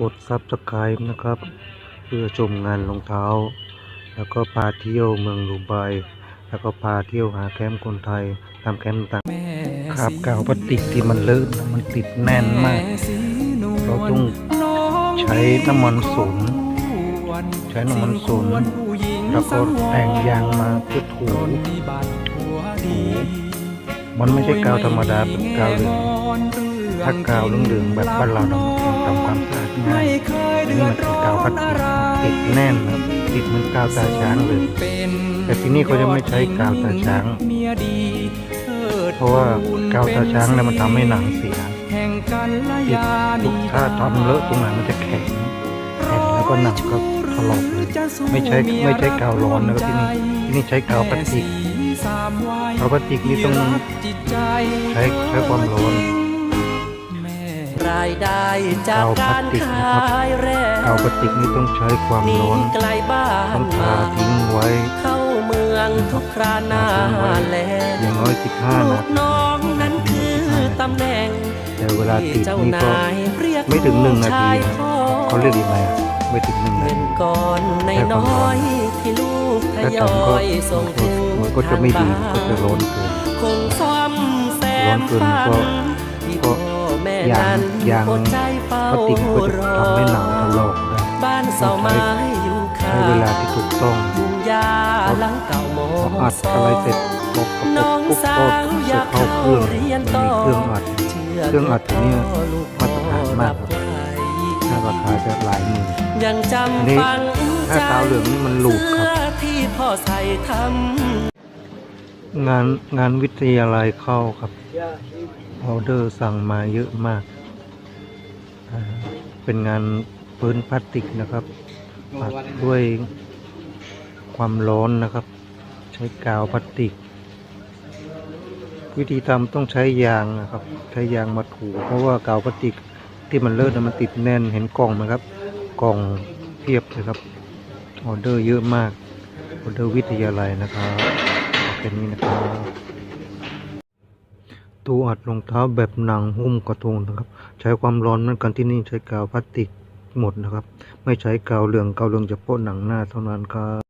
กดซับสไคร b e นะครับ เพื่อชมงานรองเท้า แล้วก็พาเที่ยวเมืองดูไบแล้วก็พาเที่ยวหาแคมป์คนไทยตามแคมป์ต่างๆคราบกาวพลาสติกที่มันเลอะน่ะมันติดแน่นมาก เราต้องใช้น้ำมันสูนใช้น้ำมันสูนแล้วก็แต่งยางมาเพื่อถูถูมันไม่ใช่กาวธรรมดาเป็นกาวเหลือง ถ้ากาวเหลืองๆแบบบ้านเราเนี่ยมันทำความสะอาดง่ายอันนี้มันเป็นกาวพลาสติกติดแน่นนะครับติดเหมือนกาวตาช้างเลย แต่ที่นี่เขาจะไม่ใช้กาวตาช้าง เพราะว่ากาวตาช้างเนี่ยมันทำให้หนังเสียติดทุกถ้าทำเลอะตรงไหนมันจะแข็งแข็งแล้วก็หนังก็ถลอกเลยไม่ใช้ไม่ใช้กาวร้อนนะครับที่นี่ที่นี่ใช้กาวพลาสติกกาวพลาสติกนี่ต้องใช้ใช้ความร้อน รายได้จากการขายแร่กาวพลาสติกนี่ต้องใช้ความหนีร้อนไกลบ้าต้อนงทามาทิ้งไว้ เข้าเมืองทุกคราหน้าแลอย่างน้อย15ลูนากทีน้องนั้นคือตำแหน่งแต่เวลาติดเจ้านี่ก็นายเรียกไม่ถึงหนึ่งนาทีชายนะคอเขาเรียกยังไงอะไม่ถึงหนึ่งนาเงินทีก่อนในน้อยที่ลูกทถ้ายอทำก็ยส่งถึงมันก็จะไม่ดีมันก็จะร้อนเกินคงซ่อมแซมร้อนเกินฝัก็นที่ก็พ่ อแม่ยางนั้นยางอดใจเฝ้าพลาสติกก็จะทำให้หนังถลอกได้บ้านเสาไม้อยู่ข้าใช้เวลาที่ถูกต้องทุ่งหญ้าหลังเก่ามอพออัดสออะไรเสร็จปุ๊บน้องปุ๊บสาก็วอจะยากเข้าเข้าเครื่องเรียนมันต่อมีเครื่องอัดเครื่องอัดตัวเนี้ยมาตรฐานมากครับถ้าราคาจะหลายหมื่นยังจอันนี้ำฟังถ้ากาวเหลืองนี่มันหลุดครับเสื้อที่พ่อใส่ทงานงานวิทยาลัยเข้าครับ ออเดอร์สั่งมาเยอะมาก เป็นงานพื้นพลาสติกนะครับอัดด้วยความร้อนนะครับ ใช้กาวพลาสติก วิธีทำต้องใช้ยางนะครับ ใช้ยางมาถูเพราะว่ากาวพลาสติกที่มันเลอะน่ะมันติดแน่นเห็นกล่องไหมครับ กล่องเพียบเลยครับออเดอร์เยอะมากออเดอร์วิทยาลัยนะครับเอาแค่นี้นะครับ ตูอัดรองเท้าแบบหนังหุ้มกระทงนะครับ ใช้ความร้อนเหมือนกันที่นี่ใช้กาวพลาสติกหมดนะครับ ไม่ใช้กาวเหลืองกาวเหลืองจะโปะหนังหน้าเท่านั้นครับ